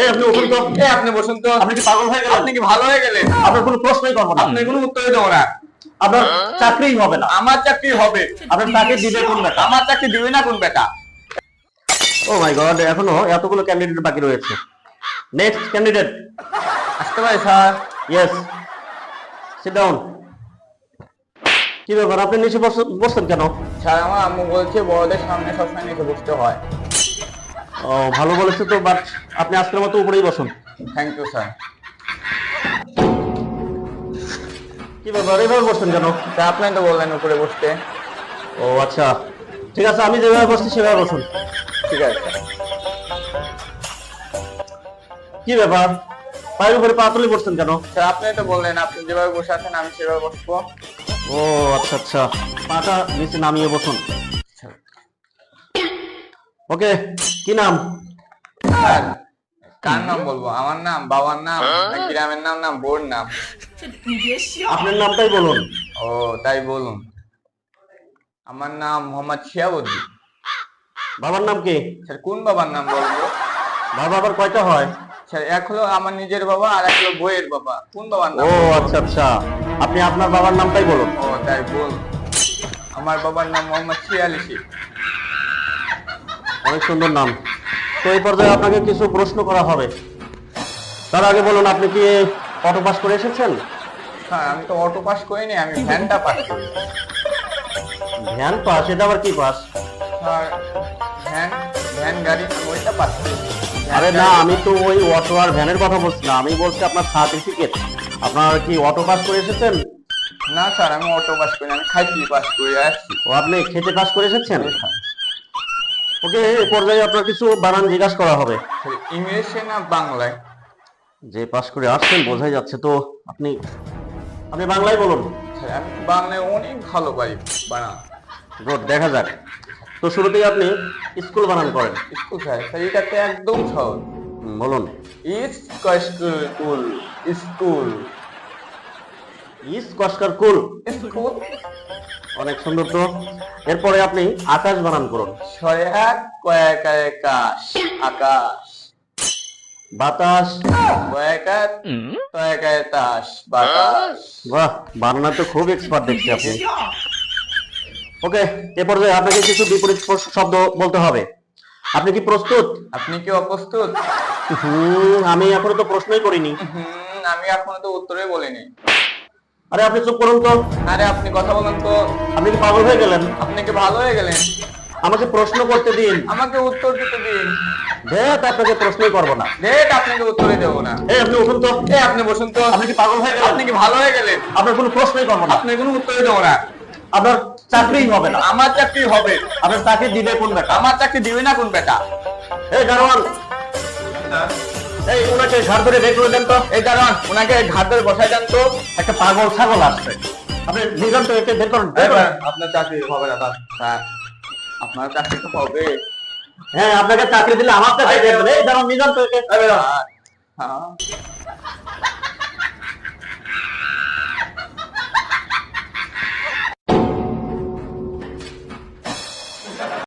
এই আপনি উঠুন তো এ আপনি বসুন তো। আপনি কি পাগল হয়ে গেলেন? আপনি কি ভালো হয়ে গেলেন? আপনার কোনো প্রশ্নই করব না। আপনি কোনো উত্তরই দেবো না। আপনার চাকরিই হবে না। আমার চাকরি হবে। আপনার চাকরি দিবে কোন বেটা? আমার চাকরি দিবে না কোন বেটা? ও মাই গড এখনও এতগুলো ক্যান্ডিডেট বাকি রয়েছে। নেক্সট ক্যান্ডিডেট আসতে পারি স্যার? ইয়েস সিট ডাউন কি ব্যাপার? আপনি নিচে বস- বসছেন কেন? স্যার আমার আম্মু বলছে বড়দের সামনে সবসময় নিচে বসতে হয়। ও ভালো বলেছে তো বাট আপনি আজকের মতো উপরেই বসুন। থ্যাংক ইউ স্যার কি ব্যাপার এভাবে বসছেন কেন? স্যার আপনি তো বললেন উপরে বসতে। ও আচ্ছা। ঠিক আছে আমি যেভাবে বসছি সেভাবে বসুন। ঠিক আছে। কি ব্যাপার? পায়ের উপরে পা তুলে বসছেন কেন? স্যার আপনি তো বললেন আপনি যেভাবে বসে আছেন আমি সেভাবে বসবো। ও আচ্ছা আচ্ছা। পাটা নিচে নামিয়ে বসুন। ওকে কি নাম? কার নাম বলব? আমার নাম বাবার নাম গ্রামের নাম নাম বোর নাম। আপনার নামটাই বলুন। ও তাই বলুন। আমার নাম মোহাম্মদ শিয়াবুদ্দিন। বাবার নাম কি? স্যার কোন বাবার নাম বলব? বাবা আবার কয়টা হয়? স্যার এক হলো আমার নিজের বাবা আর এক হলো বইয়ের বাবা। কোন বাবার নাম? ও আচ্ছা আচ্ছা। আপনি আপনার বাবার নামটাই বলুন। ও তাই বল আমার বাবার নাম মোহাম্মদ শিয়ালি শেখ। অনেক সুন্দর নাম। তো এই পর্যায়ে আপনাকে কিছু প্রশ্ন করা হবে। তার আগে বলুন আপনি কি অটো পাস করে এসেছেন? স্যার আমি তো অটো পাস করিনি আমি ভ্যানটা পাস ভ্যান পাস এটা আবার কি পাস? ভ্যান ভ্যান গাড়ি ওইটা পাস আরে না আমি তো ওই অটো আর ভ্যানের কথা বলছি না। আমি বলছি আপনার সার্টিফিকেট আপনার কি অটো পাস করে এসেছেন? না স্যার আমি অটো পাস করি আমি খাইতি পাস করে আসছি ও আপনি খেতে পাস করে এসেছেন? ওকে এই পর্যায়ে আপনার কিছু বানান জিজ্ঞাসা করা হবে। ইংলিশে না বাংলায়? যে পাস করে আসছেন বোঝাই যাচ্ছে তো আপনি আপনি বাংলায় বলুন। আমি বাংলায় অনেক ভালো পারি বানা গুড দেখা যাক। তো শুরুতেই আপনি স্কুল বানান করেন। স্কুল স্যার স্যার এটা তো একদম সহজ। বলুন। School school. ইস কস্কার কুল স্কুল? অনেক সুন্দর তো। এরপরে আপনি আকাশ বানান করুন। আকাশ বাতাস। বাহ বানানা তো খুব এক্সপার্ট দেখছি আপনি। ওকে এ পর্যায়ে আপনাকে কিছু বিপরীত শব্দ বলতে হবে। আপনি কি প্রস্তুত? আপনি কি অপ্রস্তুত? হুম আমি এখনও তো প্রশ্নই করিনি। হুম আমি এখনও তো উত্তরে বলিনি। আরে আপনি চুপ করুন তো। আরে আপনি কথা বলেন তো। আপনি কি পাগল হয়ে গেলেন? আপনি কি ভালো হয়ে গেলেন? আমাকে প্রশ্ন করতে দিন। আমাকে উত্তর দিতে দিন। আপনাকে প্রশ্নই করব না। আপনাকে উত্তরে দেবো না। এই আপনি উঠুন তো। আপনি বসুন তো। আপনি কি পাগল হয়ে গেলেন? আপনি কি ভালো হয়ে গেলেন? আপনার কোনো প্রশ্নই করব না। আপনি কোনো উত্তরে দেবো না। আপনার চাকরিই হবে না। আমার চাকরি হবে। আপনার চাকরি দিবে কোন বেটা? আমার চাকরি দিবে না কোন বেটা? এই দারোয়ান। এই ওনাকে ঘর ধরে বের করে দেন তো। এই দাঁড়ান ওনাকে ঘাট ধরে বসাই দেন তো। একটা পাগল ছাগল আসবে আপনি নিজাম তো একে বের করুন। আপনার চাকরি হবে না স্যার। স্যার আপনার চাকরি তো হবে। হ্যাঁ আপনাকে চাকরি দিলে আমার চাকরি দেবেন এই দাঁড়ান নিজাম তো একে হ্যাঁ।